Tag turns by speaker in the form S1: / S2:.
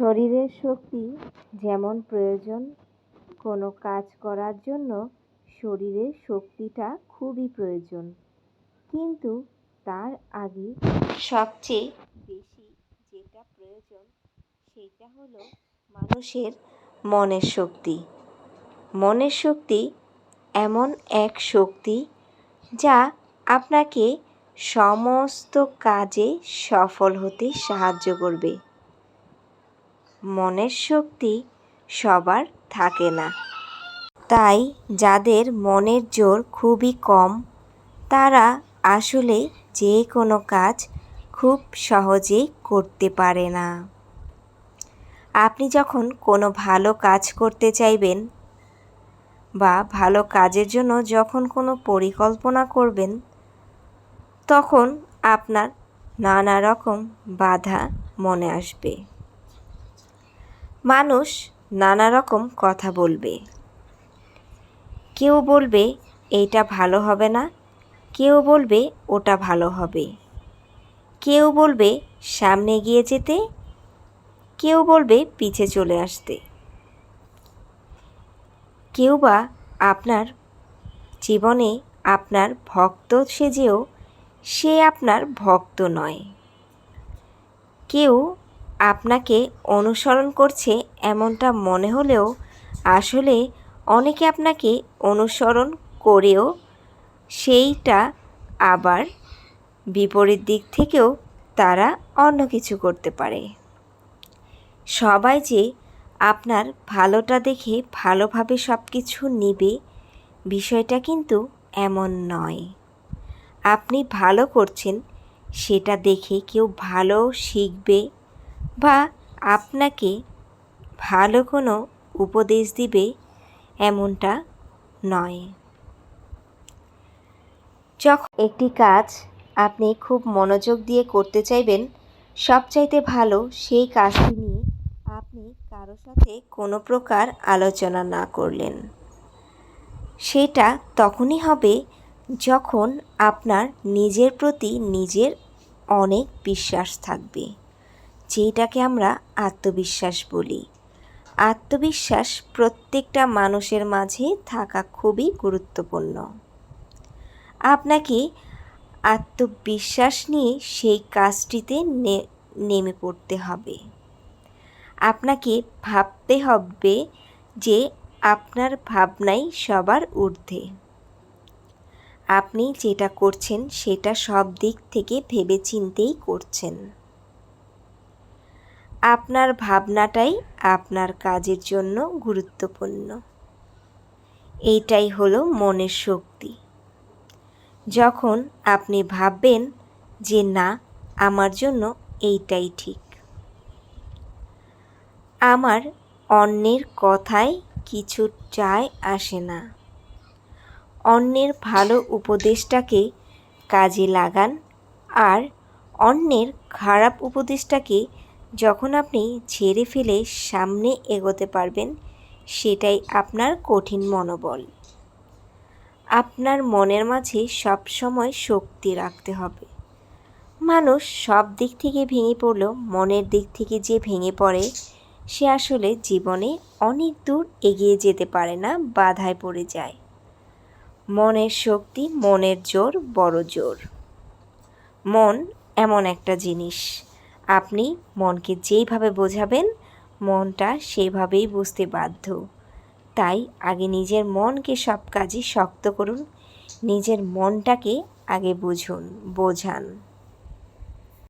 S1: শরীরের শক্তি যেমন প্রয়োজন, কোনো কাজ করার জন্য শরীরের শক্তিটা খুবই প্রয়োজন। কিন্তু তার আগে সবচেয়ে বেশি যেটা প্রয়োজন, সেটা হলো মানুষের মনের শক্তি। মনের শক্তি এমন এক শক্তি যা আপনাকে সমস্ত কাজে সফল হতে সাহায্য করবে। মনের শক্তি সবার থাকে না। তাই যাদের মনের জোর খুবই কম, তারা আসলে যে কোনো কাজ খুব সহজেই করতে পারে না। আপনি যখন কোনো ভালো কাজ করতে চাইবেন বা ভালো কাজের জন্য যখন কোনো পরিকল্পনা করবেন, তখন আপনার নানা রকম বাধা মনে আসবে। মানুষ নানা রকম কথা বলবে। কেউ বলবে, এইটা ভালো হবে না। কেউ বলবে, ওটা ভালো হবে। কেউ বলবে, সামনে গিয়ে যেতে। কেউ বলবে, পিছে চলে আসতে। কেউ বা আপনার জীবনে আপনার ভক্ত সেজেও সে আপনার ভক্ত নয়। কেউ আপনাকে অনুসরণ করছে এমনটা মনে হলেও আসলে অনেকে আপনাকে অনুসরণ করেও সেইটা আবার বিপরীত দিক থেকেও তারা অন্য কিছু করতে পারে। সবাই যে আপনার ভালোটা দেখে ভালোভাবে সব কিছু নিবে বিষয়টা কিন্তু এমন নয়। আপনি ভালো করছেন সেটা দেখে কেউ ভালো শিখবে বা আপনাকে ভালো কোনো উপদেশ দিবে এমনটা নয়। যখন একটি কাজ আপনি খুব মনোযোগ দিয়ে করতে চাইবেন, সবচাইতে ভালো সেই কাজটি নিয়ে আপনি কারও সাথে কোনো প্রকার আলোচনা না করলেন। সেটা তখনই হবে যখন আপনার নিজের প্রতি নিজের অনেক বিশ্বাস থাকবে। যেটাকে আমরা আত্মবিশ্বাস বলি। আত্মবিশ্বাস প্রত্যেকটা মানুষের মাঝে থাকা খুবই গুরুত্বপূর্ণ। আপনাকে আত্মবিশ্বাস নিয়ে সেই কাজটিতে নেমে পড়তে হবে। আপনাকে ভাবতে হবে যে আপনার ভাবনাই সবার ঊর্ধ্বে। আপনি যেটা করছেন সেটা সব দিক থেকে ভেবে চিন্তেই করছেন। আপনার ভাবনাটাই আপনার কাজের জন্য গুরুত্বপূর্ণ। এইটাই হলো মনের শক্তি। যখন আপনি ভাববেন যে না, আমার জন্য এইটাই ঠিক। আমার অন্যের কথায় কিছু চায় আসে না। অন্যের ভালো উপদেশটাকে কাজে লাগান আর অন্যের খারাপ উপদেশটাকে যখন আপনি ছেড়ে ফেলে সামনে এগোতে পারবেন, সেটাই আপনার কঠিন মনোবল। আপনার মনের মাঝে সব সময় শক্তি রাখতে হবে। মানুষ সব দিক থেকে ভেঙে পড়লেও মনের দিক থেকে যে ভেঙে পড়ে, সে আসলে জীবনে অনেক দূর এগিয়ে যেতে পারে না, বাধায় পড়ে যায়। মনের শক্তি, মনের জোর বড় জোর। মন এমন একটা জিনিস। আপনি মনকে যেইভাবে বোঝাবেন, মনটা সেইভাবেই বুঝতে বাধ্য। তাই আগে নিজের মনকে সব কাজে শক্ত করুন, নিজের মনটাকে আগে বুঝুন, বোঝান।